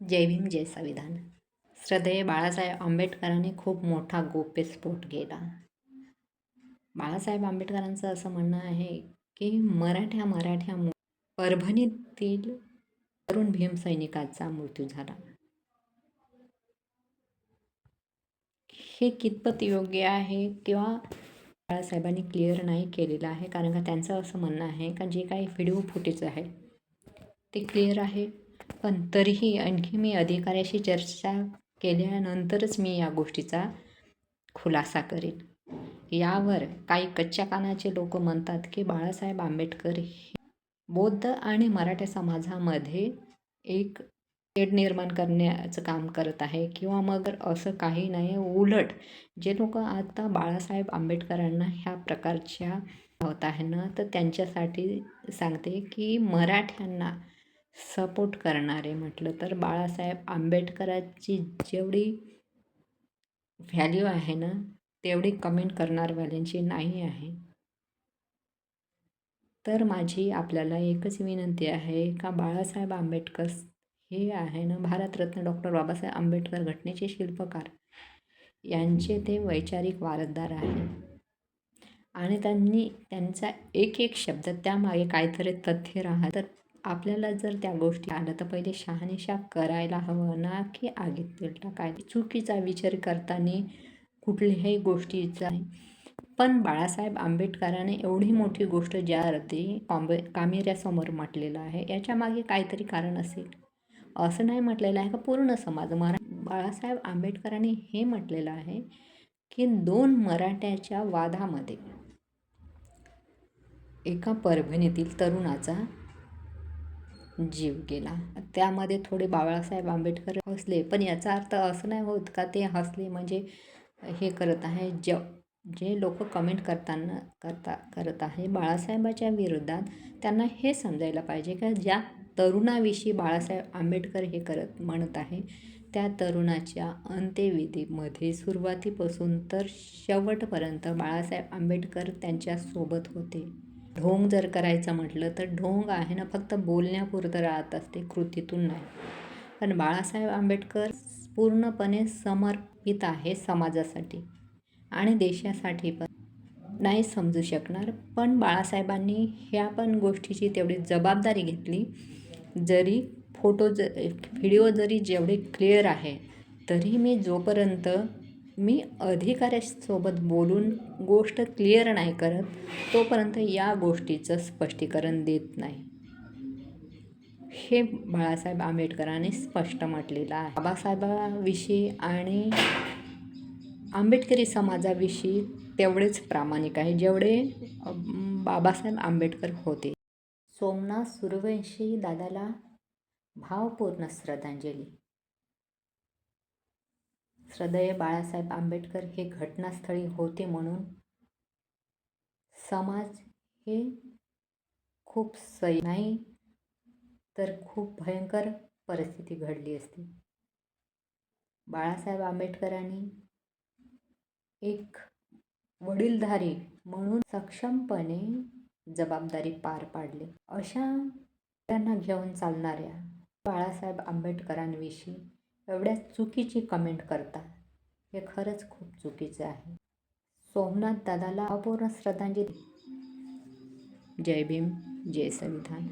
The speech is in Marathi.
जय भीम जय संविधान. श्रद्धेय बाळासाहेब आंबेडकरांनी खूप मोठा गोप्यस्फोट केला. बाळासाहेब आंबेडकरांचं असं म्हणणं आहे की मराठ्या मराठ्या परभणीतील तरुण भीमसैनिकाचा मृत्यू झाला. हे कितपत योग्य आहे किंवा बाळासाहेबांनी क्लिअर नाही केलेलं आहे? कारण का त्यांचं असं म्हणणं आहे का जे काही व्हिडिओ फुटेज आहे ते क्लिअर आहे? पण तरीही आणखी मी अधिकाऱ्याशी चर्चा केल्यानंतरच मी या गोष्टीचा खुलासा करेन. यावर काही कच्च्या कानाचे लोक म्हणतात की बाळासाहेब आंबेडकर हे बौद्ध आणि मराठा समाजामध्ये एक तेढ निर्माण करण्याचं काम करत आहे किंवा मग असं काही नाही उलट जे लोक आता बाळासाहेब आंबेडकरांना ह्या प्रकारच्या होत आहे ना तर त्यांच्यासाठी सांगते की मराठ्यांना सपोर्ट करणारे म्हटलं तर बाळासाहेब आंबेडकरांची जेवढी व्हॅल्यू आहे ना तेवढी कमेंट करणारवाल्यांची नाही आहे. तर माझी आपल्याला एकच विनंती आहे का बाळासाहेब आंबेडकर हे आहे ना भारतरत्न डॉक्टर बाबासाहेब आंबेडकर घटनेचे शिल्पकार. यांचे ते वैचारिक वारसदार आहे. आणि त्यांनी त्यांचा एक एक शब्द त्यामागे काहीतरी तथ्य राहत. तर आपल्याला जर त्या गोष्टी आल्या तर पहिले शहानिशा करायला हवं ना की आगीत तेल टाकायला चुकीचा विचार करताना कुठल्याही गोष्टीचा पण बाळासाहेब आंबेडकरांनी एवढी मोठी गोष्ट ज्या अर्थी कॉम्बे कामेऱ्यासमोर म्हटलेलं आहे याच्यामागे काहीतरी कारण असेल. असं नाही म्हटलेलं आहे का? पूर्ण समाज. मरा बाळासाहेब आंबेडकरांनी हे म्हटलेलं आहे की दोन मराठ्याच्या वादामध्ये एका परभणीतील तरुणाचा जीव गेला. त्यामध्ये थोडे बाळासाहेब आंबेडकर हसले. पण याचा अर्थ असं नाही होत का ते हसले म्हणजे हे करत आहे ज जे लोक कमेंट करताना करता करत आहे बाळासाहेबाच्या विरोधात त्यांना हे समजायला पाहिजे का ज्या तरुणाविषयी बाळासाहेब आंबेडकर हे करत म्हणत आहे त्या तरुणाच्या अंत्यविधीमध्ये सुरुवातीपासून तर शेवटपर्यंत बाळासाहेब आंबेडकर त्यांच्यासोबत होते. ढोंग जर करायचं म्हटलं तर ढोंग आहे ना फक्त बोलण्यापुरतं राहत असते कृतीतून नाही. पण बाळासाहेब आंबेडकर पूर्णपणे समर्पित आहे समाजासाठी आणि देशासाठी पण. नाही समजू शकणार पण बाळासाहेबांनी ह्या पण गोष्टीची तेवढी जबाबदारी घेतली. जरी फोटो ज व्हिडिओ जरी जेवढे क्लिअर आहे तरी मी जोपर्यंत मी अधिकाऱ्यासोबत बोलून गोष्ट क्लिअर नाही करत तोपर्यंत या गोष्टीचं स्पष्टीकरण देत नाही. हे बाळासाहेब आंबेडकरांनी स्पष्ट म्हटलेलं आहे. बाबासाहेबाविषयी आणि आंबेडकरी समाजाविषयी तेवढेच प्रामाणिक आहे जेवढे बाबासाहेब आंबेडकर होते. सोमनाथ सुरवंशी दादाला भावपूर्ण श्रद्धांजली. श्रद्धेय बाळासाहेब आंबेडकर हे घटनास्थळी होते म्हणून समाज हे खूप सै नाही तर खूप भयंकर परिस्थिती घडली असती. बाळासाहेब आंबेडकरांनी एक वडीलधारी म्हणून सक्षमपणे जबाबदारी पार पाडली. अशा त्यांना घेऊन चालणाऱ्या बाळासाहेब आंबेडकरांविषयी एवढ्या चुकीची कमेंट करता हे खरंच खूप चुकीचं आहे. सोमनाथ दादाला अपूर्ण श्रद्धांजली. जय भीम जय संविधान.